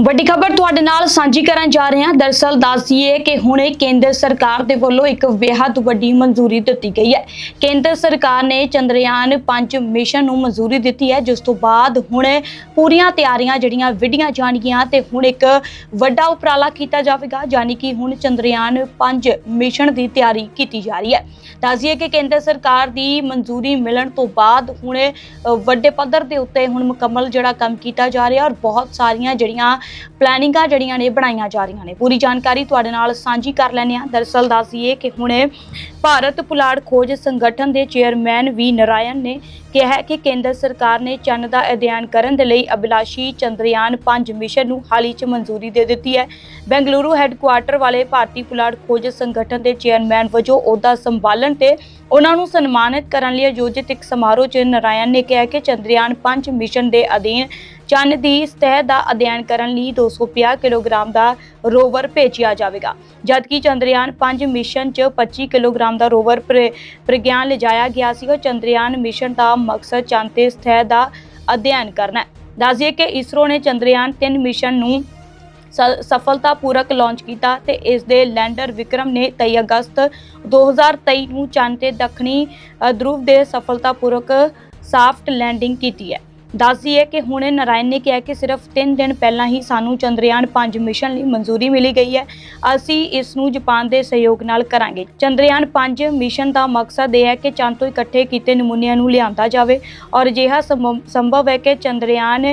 ਵੱਡੀ ਖਬਰ ਤੁਹਾਡੇ ਨਾਲ ਸਾਂਝੀ ਕਰਨ ਜਾ ਰਹੇ ਹਾਂ। ਦਰਸਲ ਦੱਸੀਏ ਕਿ ਹੁਣੇ ਕੇਂਦਰ ਸਰਕਾਰ ਦੇ ਵੱਲੋਂ ਇੱਕ ਬੇਹੱਦ ਵੱਡੀ ਮਨਜ਼ੂਰੀ ਦਿੱਤੀ ਗਈ ਹੈ। ਕੇਂਦਰ ਸਰਕਾਰ ਨੇ ਚੰਦਰਯਾਨ 5 ਮਿਸ਼ਨ ਨੂੰ ਮਨਜ਼ੂਰੀ ਦਿੱਤੀ ਹੈ, ਜਿਸ ਤੋਂ ਬਾਅਦ ਹੁਣ ਪੂਰੀਆਂ ਤਿਆਰੀਆਂ ਜਿਹੜੀਆਂ ਵਿੱਢੀਆਂ ਜਾਣਗੀਆਂ ਤੇ ਹੁਣ ਇੱਕ ਵੱਡਾ ਉਪਰਾਲਾ ਕੀਤਾ ਜਾਵੇਗਾ, ਯਾਨੀ ਕਿ ਹੁਣ ਚੰਦਰਯਾਨ 5 ਮਿਸ਼ਨ ਦੀ ਤਿਆਰੀ ਕੀਤੀ ਜਾ ਰਹੀ ਹੈ। ਦੱਸੀਏ ਕਿ ਕੇਂਦਰ ਸਰਕਾਰ ਦੀ ਮਨਜ਼ੂਰੀ ਮਿਲਣ ਤੋਂ ਬਾਅਦ ਹੁਣ ਵੱਡੇ ਪੱਧਰ ਦੇ ਉੱਤੇ ਹੁਣ ਮੁਕੰਮਲ ਜਿਹੜਾ ਕੰਮ ਕੀਤਾ ਜਾ ਰਿਹਾ ਔਰ ਬਹੁਤ ਸਾਰੀਆਂ ਜਿਹੜੀਆਂ ਪਲੈਨਿੰਗਾਂ ਜਿਹੜੀਆਂ ਨੇ, ਬਣਾਈਆਂ ਜਾ ਰਹੀਆਂ ਨੇ। ਪੂਰੀ ਜਾਣਕਾਰੀ ਤੁਹਾਡੇ ਨਾਲ ਸਾਂਝੀ ਕਰ ਲੈਂਦੇ ਹਾਂ। ਦਰਸਲ ਦੱਸੀਏ ਕਿ ਹੁਣੇ ਭਾਰਤ ਪੁਲਾੜ ਖੋਜ ਸੰਗਠਨ ਦੇ ਚੇਅਰਮੈਨ ਵੀ ਨਰਾਇਣ ਨੇ ਕਿਹਾ ਕਿ ਕੇਂਦਰ ਸਰਕਾਰ ਨੇ ਚੰਨ ਦਾ ਅਧਿਐਨ ਕਰਨ ਦੇ ਲਈ ਅਭਿਲਾਸ਼ੀ ਚੰਦਰਯਾਨ 5 ਮਿਸ਼ਨ ਨੂੰ ਹਾਲ ਹੀ 'ਚ ਮਨਜ਼ੂਰੀ ਦੇ ਦਿੱਤੀ ਹੈ। ਬੈਂਗਲੁਰੂ ਹੈੱਡਕੁਆਰਟਰ ਵਾਲੇ ਭਾਰਤੀ ਪੁਲਾੜ ਖੋਜ ਸੰਗਠਨ ਦੇ ਚੇਅਰਮੈਨ ਵਜੋਂ ਅਹੁਦਾ ਸੰਭਾਲਣ ਤੇ ਉਹਨਾਂ ਨੂੰ ਸਨਮਾਨਿਤ ਕਰਨ ਲਈ ਆਯੋਜਿਤ ਇੱਕ ਸਮਾਰੋਹ 'ਚ ਨਰਾਇਣ ਨੇ ਕਿਹਾ ਕਿ ਚੰਦਰਯਾਨ 5 ਮਿਸ਼ਨ ਦੇ ਅਧੀਨ ਚੰਨ ਦੀ ਸਤਹ ਦਾ ਅਧਿਐਨ ਕਰਨ ਲਈ 250 ਕਿਲੋਗ੍ਰਾਮ ਦਾ ਰੋਵਰ ਭੇਜਿਆ ਜਾਵੇਗਾ। ਜਦਕਿ ਚੰਦਰਯਾਨ 5 ਮਿਸ਼ਨ 'ਚ 25 ਕਿਲੋਗ੍ਰਾਮ ਦਾ ਰੋਵਰ ਪ੍ਰ- ਪ੍ਰਗਿਆਨ ਲਿਜਾਇਆ ਗਿਆ ਸੀਗਾ ਚੰਦਰਯਾਨ ਮਿਸ਼ਨ ਦਾ ਮਕਸਦ ਚੰਦ ਤੇ ਸਤਹ ਦਾ ਅਧਿਐਨ ਕਰਨਾ ਹੈ। ਦੱਸਦੀਏ ਕਿ ਇਸਰੋ ਨੇ ਚੰਦਰਯਾਨ 3 ਮਿਸ਼ਨ ਨੂੰ ਸ- ਸਫਲਤਾਪੂਰਕ ਲਾਂਚ ਕੀਤਾ ਤੇ ਇਸ ਦੇ ਲੈਂਡਰ ਵਿਕਰਮ ਨੇ 23 ਅਗਸਤ 2023 ਨੂੰ ਚੰਦ ਤੇ ਦੱਖਣੀ ਅ, ਧਰੁਵ ਦੇ ਸਫਲਤਾਪੂਰਕ ਸਾਫਟ ਲੈਂਡਿੰਗ ਕੀਤੀ ਹੈ। ਦੱਸਦੀਏ ਕਿ ਹੁਣੇ ਨਰਾਇਣ ਨੇ ਕਿਹਾ ਕਿ ਸਿਰਫ 3 ਦਿਨ ਪਹਿਲਾਂ ਹੀ ਸਾਨੂੰ ਚੰਦਰਯਾਨ 5 ਮਿਸ਼ਨ ਲਈ ਮਨਜ਼ੂਰੀ ਮਿਲੀ ਗਈ ਹੈ। ਅਸੀਂ ਇਸ ਨੂੰ ਜਾਪਾਨ ਦੇ ਸਹਿਯੋਗ ਨਾਲ ਕਰਾਂਗੇ। ਚੰਦਰਯਾਨ 5 ਮਿਸ਼ਨ ਦਾ ਮਕਸਦ ਇਹ ਹੈ ਕਿ ਚੰਦ ਤੋਂ ਇਕੱਠੇ ਕੀਤੇ ਨਮੂਨਿਆਂ ਨੂੰ ਲਿਆਂਦਾ ਜਾਵੇ ਔਰ ਅਜਿਹਾ ਸੰਭਵ ਸੰਭਵ ਹੈ ਕਿ ਚੰਦਰਯਾਨ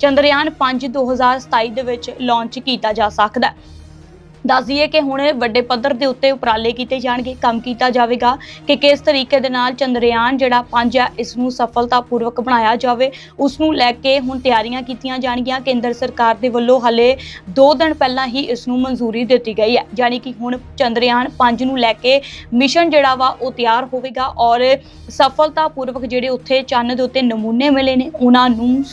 ਚੰਦਰਯਾਨ 5 2027 ਦੇ ਵਿੱਚ ਲਾਂਚ ਕੀਤਾ ਜਾ ਸਕਦਾ ਹੈ। ਦੱਸ ਦਈਏ ਕਿ ਹੁਣ ਵੱਡੇ ਪੱਧਰ ਦੇ ਉੱਤੇ ਉਪਰਾਲੇ ਕੀਤੇ ਜਾਣਗੇ, ਕੰਮ ਕੀਤਾ ਜਾਵੇਗਾ ਕਿ ਕਿਸ ਤਰੀਕੇ ਦੇ ਨਾਲ ਚੰਦਰਯਾਨ ਜਿਹੜਾ 5 ਹੈ ਇਸ ਨੂੰ ਸਫਲਤਾਪੂਰਵਕ ਬਣਾਇਆ ਜਾਵੇ, ਉਸ ਨੂੰ ਲੈ ਕੇ ਹੁਣ ਤਿਆਰੀਆਂ ਕੀਤੀਆਂ ਜਾਣਗੀਆਂ। ਕੇਂਦਰ ਸਰਕਾਰ ਦੇ ਵੱਲੋਂ ਹਲੇ 2 ਦਿਨ ਪਹਿਲਾਂ ਹੀ ਇਸ ਨੂੰ ਮਨਜ਼ੂਰੀ ਦਿੱਤੀ ਗਈ ਹੈ। ਯਾਨੀ ਕਿ ਹੁਣ ਚੰਦਰਯਾਨ 5 ਨੂੰ ਲੈ ਕੇ ਮਿਸ਼ਨ ਜਿਹੜਾ ਵਾ ਉਹ ਤਿਆਰ ਹੋਵੇਗਾ ਔਰ ਸਫਲਤਾਪੂਰਵਕ ਜਿਹੜੇ ਉੱਥੇ ਚੰਨ ਦੇ ਉੱਤੇ ਨਮੂਨੇ ਮਿਲੇ ਨੇ, ਉਹਨਾਂ ਨੂੰ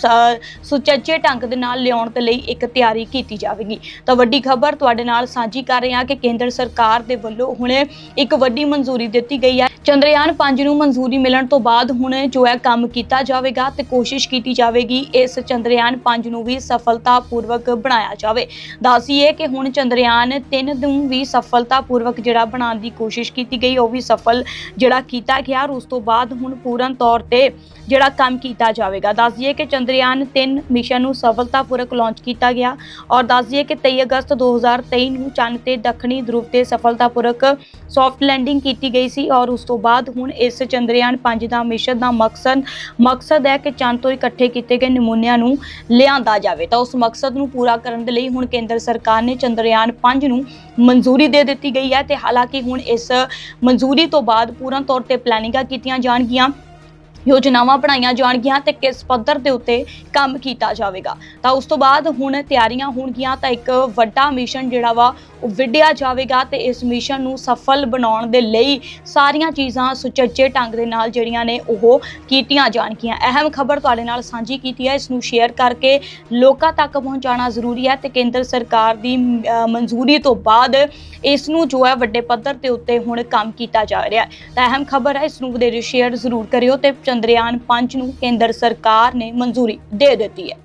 ਸੁਚੱਜੇ ਢੰਗ ਦੇ ਨਾਲ ਲਿਆਉਣ ਦੇ ਲਈ ਇੱਕ ਤਿਆਰੀ ਕੀਤੀ ਜਾਵੇਗੀ। ਤਾਂ ਵੱਡੀ ਖਬਰ ਤੁਹਾਡੇ ਨਾਲ ਸਾਂਝੀ ਕਰ ਰਹੇ ਹਾਂ ਕਿ ਕੇਂਦਰ ਸਰਕਾਰ ਦੇ ਵੱਲੋਂ ਹੁਣ ਇੱਕ ਵੱਡੀ ਮਨਜ਼ੂਰੀ ਦਿੱਤੀ ਗਈ ਹੈ। ਚੰਦਰਯਾਨ 5 ਨੂੰ ਮਨਜ਼ੂਰੀ ਮਿਲਣ ਤੋਂ ਬਾਅਦ ਹੁਣ ਜੋ ਹੈ ਕੰਮ ਕੀਤਾ ਜਾਵੇਗਾ ਤੇ ਕੋਸ਼ਿਸ਼ ਕੀਤੀ ਜਾਵੇਗੀ ਇਸ ਚੰਦਰਯਾਨ 5 ਨੂੰ ਵੀ ਸਫਲਤਾਪੂਰਵਕ ਬਣਾਇਆ ਜਾਵੇ। ਦੱਸੀਏ ਕਿ ਹੁਣ ਚੰਦਰਯਾਨ 3 ਨੂੰ ਵੀ ਸਫਲਤਾਪੂਰਵਕ ਜਿਹੜਾ ਬਣਾਉਣ ਦੀ ਕੋਸ਼ਿਸ਼ ਕੀਤੀ ਗਈ, ਉਹ ਵੀ ਸਫਲ ਜਿਹੜਾ ਕੀਤਾ ਗਿਆ ਔਰ ਉਸ ਤੋਂ ਬਾਅਦ ਹੁਣ ਪੂਰਨ ਤੌਰ ਤੇ ਜਿਹੜਾ ਕੰਮ ਕੀਤਾ ਜਾਵੇਗਾ। ਦੱਸ ਕਿ ਚੰਦਰਯਾਨ 3 ਮਿਸ਼ਨ ਨੂੰ ਸਫਲਤਾਪੂਰਵਕ ਲਾਂਚ ਕੀਤਾ ਗਿਆ ਔਰ ਦੱਸ ਕਿ 23 ਅਗਸਤ 2023 ਨੂੰ ਚੰਦ ਤੇ ਦੱਖਣੀ ਧਰੁਵ ਤੇ ਸਫਲਤਾਪੂਰਕ ਸੌਫਟ ਲੈਂਡਿੰਗ ਕੀਤੀ ਗਈ ਸੀ ਔਰ ਉਸ ਤੋਂ ਬਾਅਦ ਹੁਣ ਇਸ ਚੰਦਰਯਾਨ 5 ਦਾ ਮਿਸ਼ਨ ਦਾ ਮਕਸਦ ਮਕਸਦ ਹੈ ਕਿ ਚੰਦ ਤੋਂ ਇਕੱਠੇ ਕੀਤੇ ਗਏ ਨਮੂਨਿਆਂ ਨੂੰ ਲਿਆਂਦਾ ਜਾਵੇ। ਤਾਂ ਉਸ ਮਕਸਦ ਨੂੰ ਪੂਰਾ ਕਰਨ ਦੇ ਲਈ ਹੁਣ ਕੇਂਦਰ ਸਰਕਾਰ ਨੇ ਚੰਦਰਯਾਨ 5 ਨੂੰ ਮਨਜ਼ੂਰੀ ਦੇ ਦਿੱਤੀ ਗਈ ਹੈ ਤੇ ਹਾਲਾਂਕਿ ਹੁਣ ਇਸ ਮਨਜ਼ੂਰੀ ਤੋਂ ਬਾਅਦ ਪੂਰਨ ਤੌਰ ਤੇ ਪਲੈਨਿੰਗਾਂ ਕੀਤੀਆਂ ਜਾਣਗੀਆਂ। ਯੋਜਨਾਵਾਂ ਬਣਾਈਆਂ ਜਾਣਗੀਆਂ ਤੇ ਕਿਸ ਪੱਧਰ ਦੇ ਉੱਤੇ ਕੰਮ ਕੀਤਾ ਜਾਵੇਗਾ। ਤਾਂ ਉਸ ਤੋਂ ਬਾਅਦ ਹੁਣ ਤਿਆਰੀਆਂ ਹੋਣਗੀਆਂ ਤਾਂ ਇੱਕ ਵੱਡਾ ਮਿਸ਼ਨ ਜਿਹੜਾ ਵਾ, ਉਹ ਵਿੱਢਿਆ ਜਾਵੇਗਾ ਤੇ ਇਸ ਮਿਸ਼ਨ ਨੂੰ ਸਫਲ ਬਣਾਉਣ ਦੇ ਲਈ ਸਾਰੀਆਂ ਚੀਜ਼ਾਂ ਸੁਚੱਜੇ ਢੰਗ ਦੇ ਨਾਲ ਜਿਹੜੀਆਂ ਨੇ ਉਹ ਕੀਤੀਆਂ ਜਾਣਗੀਆਂ। ਅਹਿਮ ਖਬਰ ਤੁਹਾਡੇ ਨਾਲ ਸਾਂਝੀ ਕੀਤੀ ਹੈ, ਇਸ ਨੂੰ ਸ਼ੇਅਰ ਕਰਕੇ ਲੋਕਾਂ ਤੱਕ ਪਹੁੰਚਾਉਣਾ ਜ਼ਰੂਰੀ ਹੈ ਤੇ ਕੇਂਦਰ ਸਰਕਾਰ ਦੀ ਮਨਜ਼ੂਰੀ ਤੋਂ ਬਾਅਦ ਇਸ ਨੂੰ ਜੋ ਹੈ ਵੱਡੇ ਪੱਧਰ ਤੇ ਉੱਤੇ ਹੁਣ ਕੰਮ ਕੀਤਾ ਜਾ ਰਿਹਾ ਹੈ। ਤਾਂ ਅਹਿਮ ਖਬਰ ਹੈ, ਇਸ ਨੂੰ ਵਧੇਰੇ ਸ਼ੇਅਰ ਜ਼ਰੂਰ ਕਰਿਓ ਤੇ ਚੰਦਰਯਾਨ 5 ਨੂੰ ਕੇਂਦਰ ਸਰਕਾਰ ਨੇ ਮਨਜ਼ੂਰੀ ਦੇ ਦਿੱਤੀ ਹੈ।